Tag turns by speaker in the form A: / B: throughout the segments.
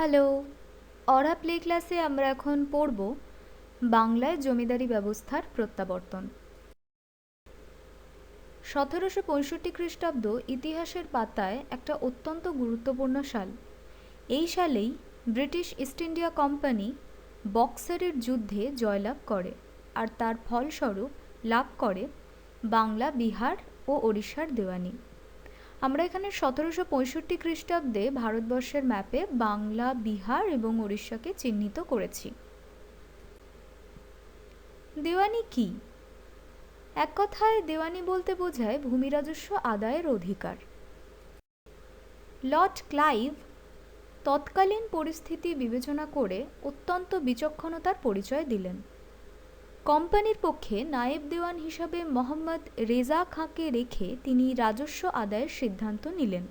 A: Hello অরা play ক্লাসে আমরা এখন পড়ব বাংলায় জমিদারি ব্যবস্থার প্রত্যাবর্তন। সতেরোশো পঁয়ষট্টি খ্রিস্টাব্দ ইতিহাসের পাতায় একটা অত্যন্ত গুরুত্বপূর্ণ সাল। এই সালেই ব্রিটিশ ইস্ট ইন্ডিয়া কোম্পানি বক্সারের যুদ্ধে জয়লাভ করে আর তার ফলস্বরূপ লাভ করে বাংলা, বিহার ও ওড়িশার দেওয়ানি। আমরা এখানে সতেরোশো পঁয়ষট্টি খ্রিস্টাব্দে ভারতবর্ষের ম্যাপে বাংলা, বিহার এবং উড়িষ্যাকে চিহ্নিত করেছি। দেওয়ানি কি? এক কথায়, দেওয়ানি বলতে বোঝায় ভূমি রাজস্ব আদায়ের অধিকার। লর্ড ক্লাইভ তৎকালীন পরিস্থিতি বিবেচনা করে অত্যন্ত বিচক্ষণতার পরিচয় দিলেন। কোম্পানির পক্ষে নায়েব দেওয়ান হিসাবে মোহাম্মদ রেজা খাঁকে রেখে তিনি রাজস্ব আদায়ের সিদ্ধান্ত নিলেন।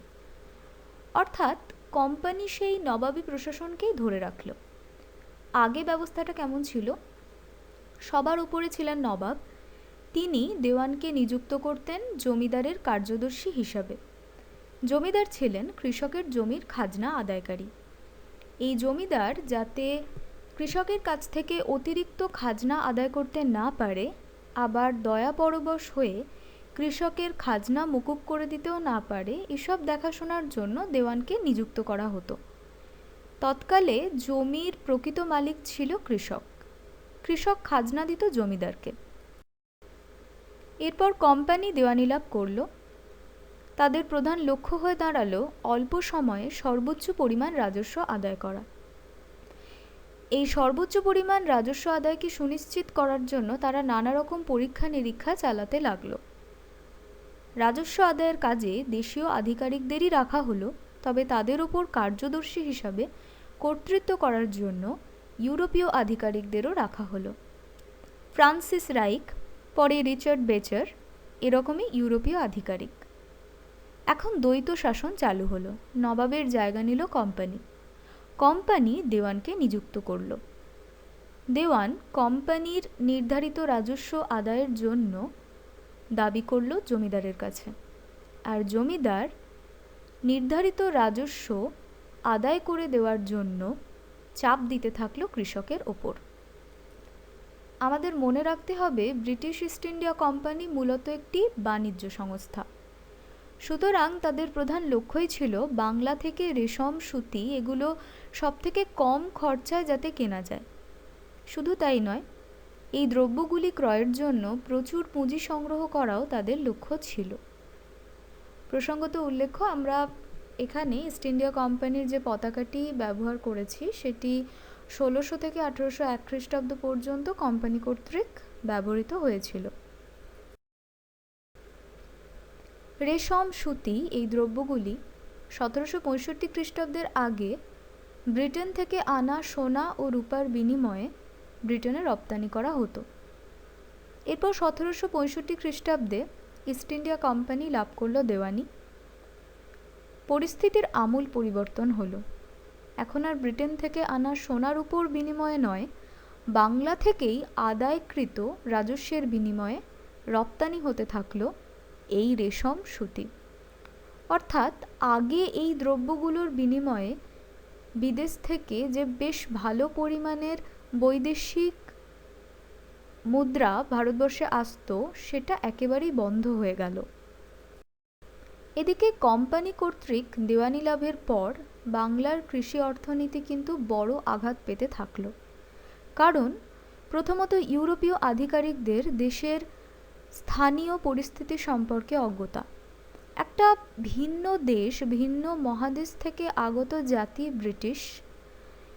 A: অর্থাৎ কোম্পানি সেই নবাবী প্রশাসনকেই ধরে রাখল। আগে ব্যবস্থাটা কেমন ছিল? সবার উপরে ছিলেন নবাব। তিনি দেওয়ানকে নিযুক্ত করতেন জমিদারের কার্যদর্শী হিসাবে। জমিদার ছিলেন কৃষকের জমির খাজনা আদায়কারী। এই জমিদার যাতে কৃষকের কাছ থেকে অতিরিক্ত খাজনা আদায় করতে না পারে, আবার দয়া পরবশ হয়ে কৃষকের খাজনা মুকুব করে দিতেও না পারে, এসব দেখাশোনার জন্য দেওয়ানকে নিযুক্ত করা হতো। তৎকালে জমির প্রকৃত মালিক ছিল কৃষক। কৃষক খাজনা দিত জমিদারকে। এরপর কোম্পানি দেওয়ানি লাভ করল। তাদের প্রধান লক্ষ্য হয়ে দাঁড়াল অল্প সময়ে সর্বোচ্চ পরিমাণ রাজস্ব আদায় করা। এই সর্বোচ্চ পরিমাণ রাজস্ব আদায়কে সুনিশ্চিত করার জন্য তারা নানা রকম পরীক্ষা নিরীক্ষা চালাতে লাগল। রাজস্ব আদায়ের কাজে দেশীয় আধিকারিকদেরই রাখা হলো, তবে তাদের ওপর কার্যদর্শী হিসাবে কর্তৃত্ব করার জন্য ইউরোপীয় আধিকারিকদেরও রাখা হলো। ফ্রান্সিস রাইক, পরে রিচার্ড বেচার, এরকমই ইউরোপীয় আধিকারিক। এখন দ্বৈত শাসন চালু হলো, নবাবের জায়গা নিল কোম্পানি। কোম্পানি দেওয়ানকে নিযুক্ত করল। দেওয়ান কোম্পানির নির্ধারিত রাজস্ব আদায়ের জন্য দাবি করল জমিদারের কাছে। আর জমিদার নির্ধারিত রাজস্ব আদায় করে দেওয়ার জন্য চাপ দিতে থাকল কৃষকের ওপর। আমাদের মনে রাখতে হবে, ব্রিটিশ ইস্ট ইন্ডিয়া কোম্পানি মূলত একটি বাণিজ্য সংস্থা। সুতরাং তাদের প্রধান লক্ষ্যই ছিল বাংলা থেকে রেশম, সুতি এগুলো সব থেকে কম খরচায় যাতে কেনা যায়। শুধু তাই নয়, এই দ্রব্যগুলি ক্রয়ের জন্য প্রচুর পুঁজি সংগ্রহ করাও তাদের লক্ষ্য ছিল। প্রসঙ্গত উল্লেখ্য, আমরা এখানে ইস্ট ইন্ডিয়া কোম্পানির যে পতাকাটি ব্যবহার করেছি, সেটি ষোলোশো থেকে আঠেরোশো এক খ্রিস্টাব্দ পর্যন্ত কোম্পানি কর্তৃক ব্যবহৃত হয়েছিল। রেশম সুতি এই দ্রব্যগুলি সতেরোশো পঁয়ষট্টি খ্রিস্টাব্দের আগে ব্রিটেন থেকে আনা সোনা ও রূপার বিনিময়ে ব্রিটেনে রপ্তানি করা হতো। এরপর সতেরোশো পঁয়ষট্টি খ্রিস্টাব্দে ইস্ট ইন্ডিয়া কোম্পানি লাভ করল দেওয়ানি। পরিস্থিতির আমূল পরিবর্তন হলো। এখন আর ব্রিটেন থেকে আনা সোনার উপর বিনিময়ে নয়, বাংলা থেকেই আদায়কৃত রাজস্বের বিনিময়ে রপ্তানি হতে থাকল এই রেশম সুতি। অর্থাৎ আগে এই দ্রব্যগুলোর বিনিময়ে বিদেশ থেকে যে বেশ ভালো পরিমাণের বৈদেশিক মুদ্রা ভারতবর্ষে আসতো, সেটা একেবারেই বন্ধ হয়ে গেল। এদিকে কোম্পানি কর্তৃক দেওয়ানি লাভের পর বাংলার কৃষি অর্থনীতি কিন্তু বড় আঘাত পেতে থাকল। কারণ প্রথমত ইউরোপীয় আধিকারিকদের দেশের স্থানীয় পরিস্থিতি সম্পর্কে অজ্ঞতা। একটা ভিন্ন দেশ, ভিন্ন মহাদেশ থেকে আগত জাতি ব্রিটিশ।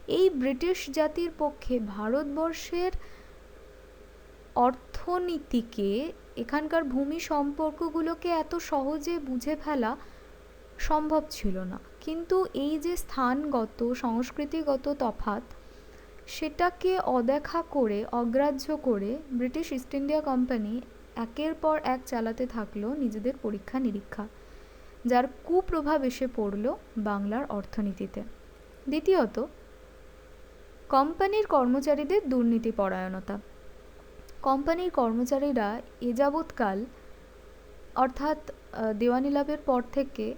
A: এই ব্রিটিশ জাতির পক্ষে ভারতবর্ষের অর্থনীতিকে, এখানকার ভূমি সম্পর্কগুলোকে এত সহজে বুঝে ফেলা সম্ভব ছিল না। কিন্তু এই যে স্থানগত, সংস্কৃতিগত তফাত সেটাকে অদেখা করে, অগ্রাহ্য করে ব্রিটিশ ইস্ট ইন্ডিয়া কোম্পানি একের পর এক চালাতে থাকল নিজেদের পরীক্ষা নিরীক্ষা যার কুপ্রভাব এসে পড়ল বাংলার অর্থনীতিতে। দ্বিতীয়ত, কোম্পানির কর্মচারীদের দুর্নীতি পরায়ণতা কোম্পানির কর্মচারীরা এ যাবৎকাল, অর্থাৎ দেওয়ানি লাভের পর থেকে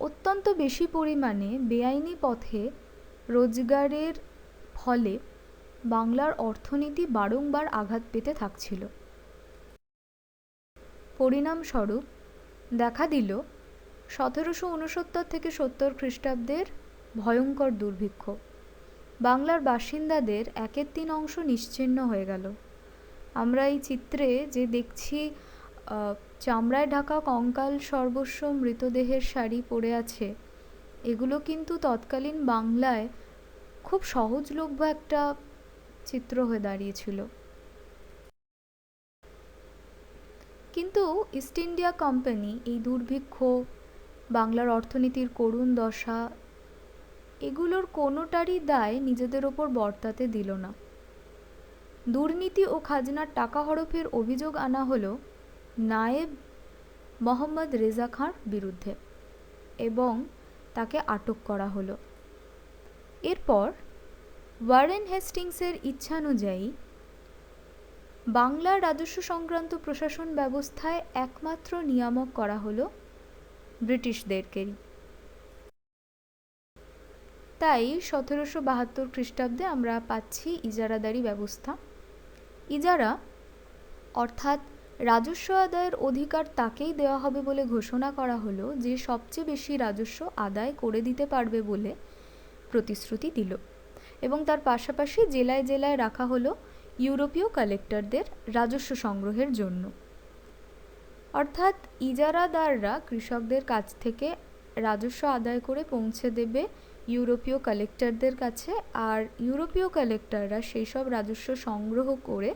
A: অত্যন্ত বেশি পরিমাণে বেআইনি পথে রোজগারের ফলে বাংলার অর্থনীতি বারংবার আঘাত পেতে থাকছিল। পরিণামস্বরূপ দেখা দিল সতেরোশো উনসত্তর থেকে সত্তর খ্রিস্টাব্দের ভয়ঙ্কর দুর্ভিক্ষ। বাংলার বাসিন্দাদের একের তিন অংশ নিশ্চিহ্ন হয়ে গেল। আমরা এই চিত্রে যে দেখছি চামড়ায় ঢাকা কঙ্কাল সর্বস্ব মৃতদেহের শাড়ি পরে আছে, এগুলো কিন্তু তৎকালীন বাংলায় খুব সহজলভ্য একটা চিত্র হয়ে দাঁড়িয়েছিল। কিন্তু ইস্ট ইন্ডিয়া কোম্পানি, এই দুর্ভিক্ষ, বাংলার অর্থনীতির করুণ দশা, এগুলোর কোনোটারই দায় নিজেদের ওপর বর্তাতে দিল না। দুর্নীতি ও খাজনার টাকা হরফের অভিযোগ আনা হলো নায়েব মোহাম্মদ রেজা খাঁর বিরুদ্ধে এবং তাকে আটক করা হলো। এরপর ওয়ারেন হেস্টিংসের ইচ্ছানুযায়ী বাংলার রাজস্ব সংক্রান্ত প্রশাসন ব্যবস্থায় একমাত্র নিয়ামক করা হলো ব্রিটিশদেরকেই। তাই সতেরোশো বাহাত্তর খ্রিস্টাব্দে আমরা পাচ্ছি ইজারাদারি ব্যবস্থা। ইজারা অর্থাৎ রাজস্ব আদায়ের অধিকার তাকেই দেওয়া হবে বলে ঘোষণা করা হলো যে সবচেয়ে বেশি রাজস্ব আদায় করে দিতে পারবে বলে প্রতিশ্রুতি দিল এবং তার পাশাপাশি জেলায় জেলায় রাখা হলো ইউরোপীয় কালেক্টরদের রাজস্ব সংগ্রহের জন্য। অর্থাৎ ইজারাদাররা কৃষকদের কাছ থেকে রাজস্ব আদায় করে পৌঁছে দেবে ইউরোপীয় কালেক্টরদের কাছে, আর ইউরোপীয় কালেক্টররা সেই সব রাজস্ব সংগ্রহ করে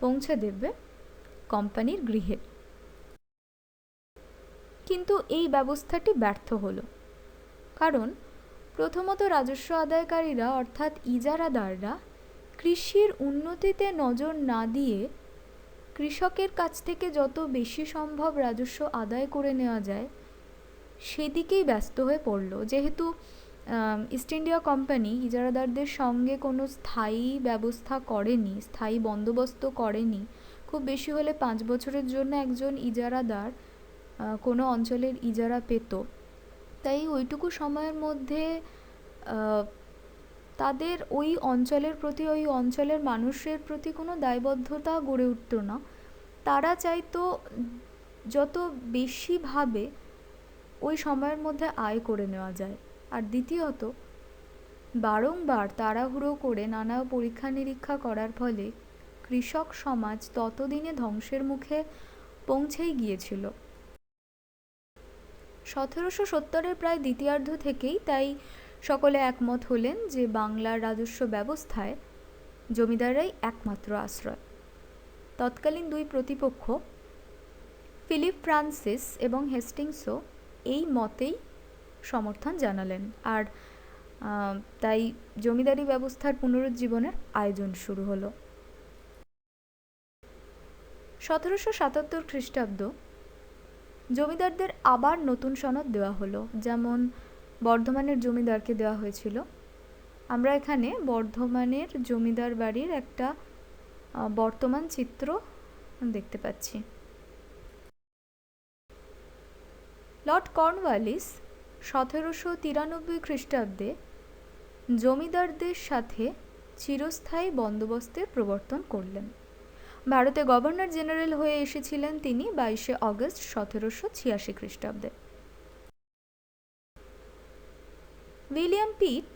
A: পৌঁছে দেবে কোম্পানির গৃহে। কিন্তু এই ব্যবস্থাটি ব্যর্থ হলো। কারণ প্রথমত রাজস্ব আদায়কারীরা, অর্থাৎ ইজারাদাররা কৃষির উন্নতিতে নজর না দিয়ে কৃষকের কাছ থেকে যত বেশি সম্ভব রাজস্ব আদায় করে নেওয়া যায়, সেদিকেই ব্যস্ত হয়ে পড়ল। যেহেতু ইস্ট ইন্ডিয়া কোম্পানি ইজারাদারদের সঙ্গে কোনো স্থায়ী ব্যবস্থা করেনি, স্থায়ী বন্দোবস্ত করেনি, খুব বেশি হলে পাঁচ বছরের জন্য একজন ইজারাদার কোনো অঞ্চলের ইজারা পেত। তাই ওইটুকু সময়ের মধ্যে তাদের ওই অঞ্চলের প্রতি, ওই অঞ্চলের মানুষের প্রতি কোনো দায়বদ্ধতা গড়ে উঠত না। তারা চাইতো যত বেশিভাবে ওই সময়ের মধ্যে আয় করে নেওয়া যায়। আর দ্বিতীয়ত, বারংবার তাড়াহুড়ো করে নানা পরীক্ষা নিরীক্ষা করার ফলে কৃষক সমাজ ততদিনে ধ্বংসের মুখে পৌঁছেই গিয়েছিল। সতেরোশো সত্তরের প্রায় দ্বিতীয়ার্ধ থেকেই তাই সকলে একমত হলেন যে বাংলার রাজস্ব ব্যবস্থায় জমিদাররাই একমাত্র আশ্রয়। তৎকালীন দুই প্রতিপক্ষ, ফিলিপ ফ্রান্সিস এবং হেস্টিংসও এই মতেই সমর্থন জানালেন। আর তাই জমিদারি ব্যবস্থার পুনরুজ্জীবনের আয়োজন শুরু হলো। সতেরোশো সাতাত্তর খ্রিস্টাব্দ, জমিদারদের আবার নতুন সনদ দেওয়া হলো। যেমন বর্ধমানের জমিদারকে দেওয়া হয়েছিল। আমরা এখানে বর্ধমানের জমিদার বাড়ির একটা বর্তমান চিত্র দেখতে পাচ্ছি। লর্ড কর্নওয়ালিস সতেরোশো তিরানব্বই খ্রিস্টাব্দে জমিদারদের সাথে চিরস্থায়ী বন্দোবস্তের প্রবর্তন করলেন। ভারতে গভর্নর জেনারেল হয়ে এসেছিলেন তিনি বাইশে অগস্ট সতেরোশো ছিয়াশি খ্রিস্টাব্দে। উইলিয়াম পিট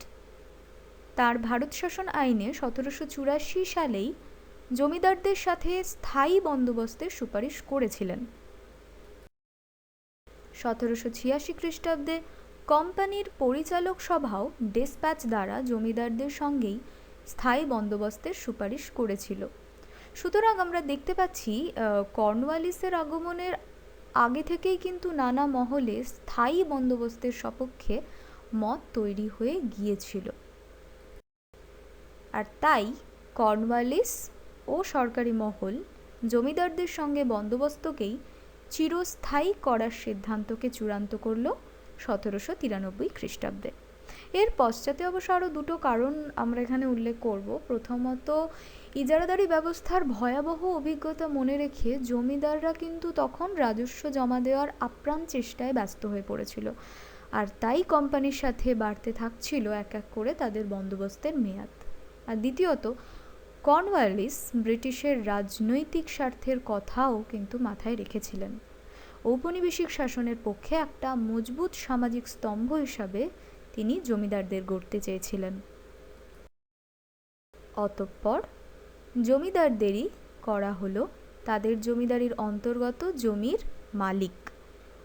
A: তার ভারত শাসন আইনে সতেরোশো চুরাশি সালেই জমিদারদের সাথে স্থায়ী বন্দোবস্তের সুপারিশ করেছিলেন। সতেরোশো ছিয়াশি খ্রিস্টাব্দে কোম্পানির পরিচালক সভাও ডেসপ্যাচ দ্বারা জমিদারদের সঙ্গেই স্থায়ী বন্দোবস্তের সুপারিশ করেছিল। সুতরাং আমরা দেখতে পাচ্ছি কর্নওয়ালিসের আগমনের আগে থেকেই কিন্তু নানা মহলে স্থায়ী বন্দোবস্তের সপক্ষে মত তৈরি হয়ে গিয়েছিল। আর তাই কর্নওয়ালিস ও সরকারি মহল জমিদারদের সঙ্গে বন্দোবস্তকেই চিরস্থায়ী করার সিদ্ধান্তকে চূড়ান্ত করল সতেরোশো তিরানব্বই খ্রিস্টাব্দে। এর পশ্চাতে অবশ্য আরও দুটো কারণ আমরা এখানে উল্লেখ করব। প্রথমত, ইজারাদারি ব্যবস্থার ভয়াবহ অভিজ্ঞতা মনে রেখে জমিদাররা কিন্তু তখন রাজস্ব জমা দেওয়ার আপ্রাণ চেষ্টায় ব্যস্ত হয়ে পড়েছিল। আর তাই কোম্পানির সাথে বাড়তে থাকছিল এক এক করে তাদের বন্দোবস্তের মেয়াদ। আর দ্বিতীয়ত কর্নওয়ালিস ব্রিটিশের রাজনৈতিক স্বার্থের কথাও কিন্তু মাথায় রেখেছিলেন। ঔপনিবেশিক শাসনের পক্ষে একটা মজবুত সামাজিক স্তম্ভ হিসাবে তিনি জমিদারদের গড়তে চেয়েছিলেন। অতঃপর জমিদারদেরই করা হলো তাদের জমিদারির অন্তর্গত জমির মালিক,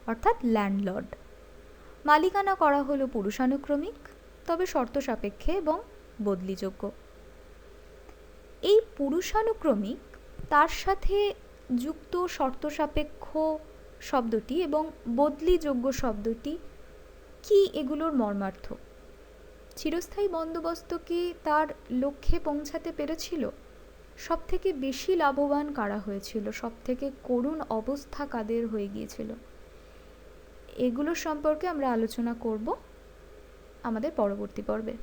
A: অর্থাৎ ল্যান্ডলর্ড। মালিকানা করা হলো পুরুষানুক্রমিক, তবে শর্ত সাপেক্ষে এবং বদলিযোগ্য। এই পুরুষানুক্রমিক তার সাথে যুক্ত শর্ত সাপেক্ষ শব্দটি এবং বদলিযোগ্য শব্দটি কি এগুলোর মর্মার্থ? চিরস্থায়ী বন্দোবস্ত কি তার লক্ষ্যে পৌঁছাতে পেরেছিল? সব থেকে বেশি লাভবান কারা হয়েছিল? সব থেকে করুণ অবস্থা কাদের হয়ে গিয়েছিল? এগুলো সম্পর্কে আমরা আলোচনা করব আমাদের পরবর্তী পর্বে।